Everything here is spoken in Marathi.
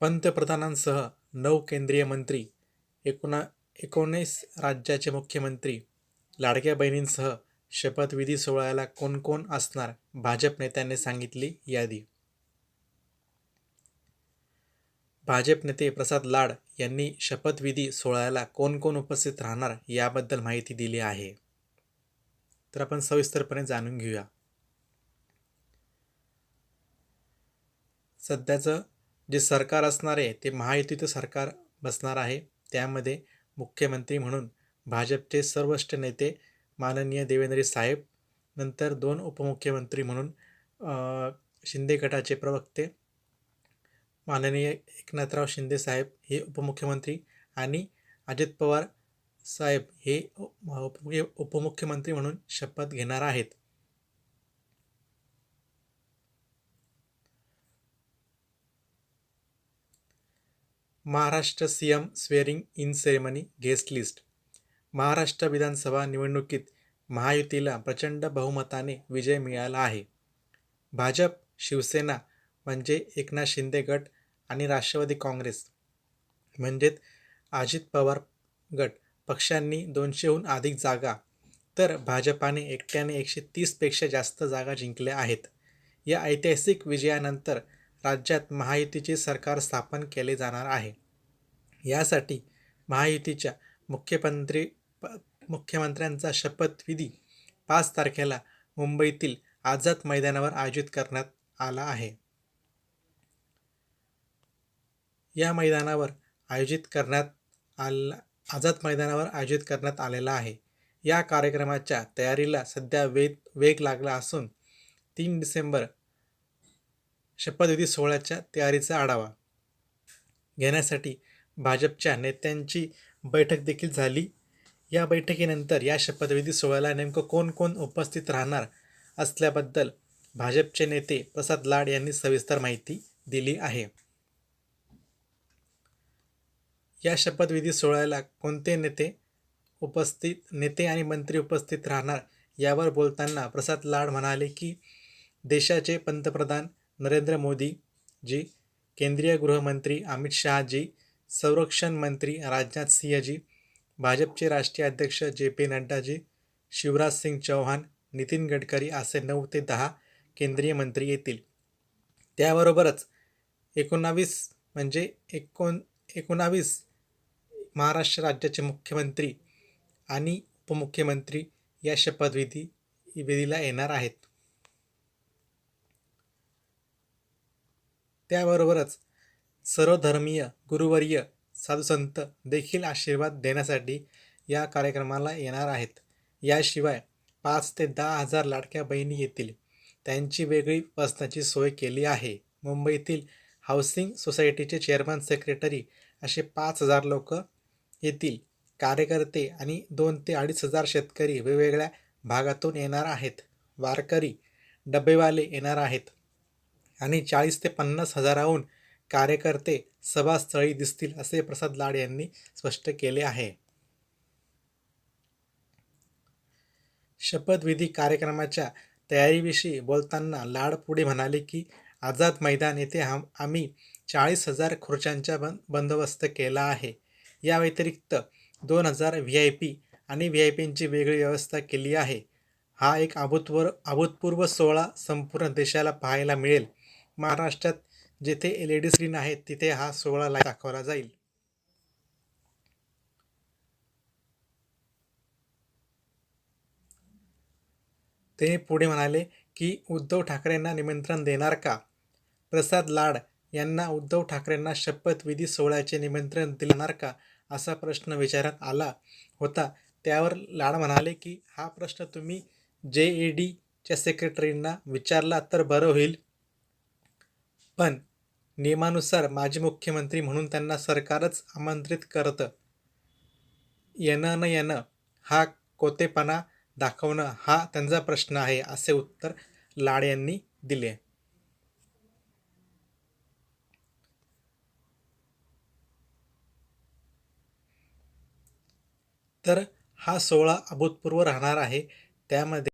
पंतप्रधानांसह नऊ केंद्रीय मंत्री एकोणा एकोणीस राज्याचे मुख्यमंत्री लाडक्या बहिणींसह शपथविधी सोहळ्याला कोण कोण असणार भाजप नेत्यांनी सांगितली यादी. भाजप नेते प्रसाद लाड यांनी शपथविधी सोहळ्याला कोण कोण उपस्थित राहणार याबद्दल माहिती दिली आहे. तर आपण सविस्तरपणे जाणून घेऊया. सध्याचं जे सरकार असणार आहे ते महायुतीचं सरकार बसणार आहे. त्यामध्ये मुख्यमंत्री म्हणून भाजपचे सर्वोच्च नेते माननीय देवेंद्र साहेब नंतर दोन उपमुख्यमंत्री म्हणून शिंदे गटाचे प्रवक्ते माननीय एकनाथराव शिंदे साहेब हे उपमुख्यमंत्री आणि अजित पवार साहेब हे उपमुख्यमंत्री म्हणून शपथ घेणार आहेत. Maharashtra C M swearing in ceremony guest list Maharashtra विधानसभा निवडणुकीत महायुतीला प्रचंड बहुमताने विजय मिळाला आहे. भाजप शिवसेना म्हणजे एकनाथ शिंदे गट आणि राष्ट्रवादी काँग्रेस. म्हणजेच अजित पवार गट पक्षांनी दोनशेहून अधिक जागा तर भाजपाने एकट्याने एकशे तीसपेक्षा जास्त जागा जिंकल्या आहेत. या ऐतिहासिक विजयानंतर राज्यात महायुतीचे सरकार स्थापन केले जाणार आहे. यासाठी महायुतीच्या मुख्यमंत्री प- मुख्यमंत्र्यांचा शपथविधी पाच तारखेला मुंबईतील आझाद मैदानावर आयोजित करण्यात आला आहे. या मैदानावर आयोजित करण्यात आला आझाद मैदानावर आयोजित करण्यात आलेला आहे. या कार्यक्रमाच्या तयारीला सध्या वेग वेग लागला असून तीन डिसेंबर शपथविधी सोहळ्याच्या तयारीचा आढावा. घेण्यासाठी भाजपच्या नेत्यांची बैठक देखील झाली. या बैठकीनंतर या शपथविधी सोहळ्याला नेमकं कोण कोण उपस्थित राहणार असल्याबद्दल भाजपचे नेते प्रसाद लाड यांनी सविस्तर माहिती दिली आहे. या शपथविधी सोहळ्याला कोणते नेते उपस्थित नेते आणि मंत्री उपस्थित राहणार यावर बोलताना प्रसाद लाड म्हणाले की देशाचे पंतप्रधान नरेंद्र मोदी जी केंद्रीय गृहमंत्री अमित शहाजी संरक्षण मंत्री राजनाथ सिंहजी भाजपचे राष्ट्रीय अध्यक्ष जे पी नड्डाजी शिवराज सिंग चौहान नितीन गडकरी असे नऊ ते दहा केंद्रीय मंत्री येतील. त्याबरोबरच एकोणावीस म्हणजे एकोण एकोणावीस महाराष्ट्र राज्याचे मुख्यमंत्री आणि उपमुख्यमंत्री या शपथविधी विधीला येणार आहेत. त्याबरोबरच सर्वधर्मीय गुरुवर्य साधुसंत देखील आशीर्वाद देण्यासाठी या कार्यक्रमाला येणार आहेत. याशिवाय पाच ते दहा हजार लाडक्या बहिणी येतील. त्यांची वेगळी बसण्याची सोय केली आहे. मुंबईतील हाऊसिंग सोसायटीचे चेअरमन सेक्रेटरी असे पाच हजार लोक येतील. कार्यकर्ते आणि दोन ते अडीच हजार शेतकरी वेगवेगळ्या भागातून येणार आहेत. वारकरी डबेवाले येणार आहेत. आणि चाळीस ते पन्नास हजाराहून कार्यकर्ते सभास्थळी दिसतील असे प्रसाद लाड यांनी स्पष्ट केले आहे. शपथविधी कार्यक्रमाच्या तयारीविषयी बोलताना लाड पुढे म्हणाले की आझाद मैदान येथे आम आम्ही चाळीस हजार खुर्च्यांचा बंद बंदोबस्त केला आहे. या व्यतिरिक्त दोन हजार व्ही आय पी आणि व्ही आय पींची वेगळी व्यवस्था केली आहे. हा एक अभूतपूर्व अभूतपूर्व सोहळा संपूर्ण देशाला पाहायला मिळेल. महाराष्ट्रात जेथे एल ई डी स्क्रीन आहेत तिथे हा सोहळा लाईव्ह दाखवला जाईल. ते पुढे म्हणाले की उद्धव ठाकरेंना निमंत्रण देणार का? प्रसाद लाड यांना उद्धव ठाकरेंना शपथविधी सोहळ्याचे निमंत्रण देणार का? असा प्रश्न विचारात आला होता. त्यावर लाड म्हणाले की हा प्रश्न तुम्ही जे ए डीच्या सेक्रेटरींना विचारला तर बरं होईल. पण नियमानुसार माजी मुख्यमंत्री म्हणून त्यांना सरकारच आमंत्रित करतं. येणं न येणं हा कोतेपणा दाखवणं हा त्यांचा प्रश्न आहे असे उत्तर लाड यांनी दिले. तर हा सोहळा अभूतपूर्व राहणार आहे त्यामध्ये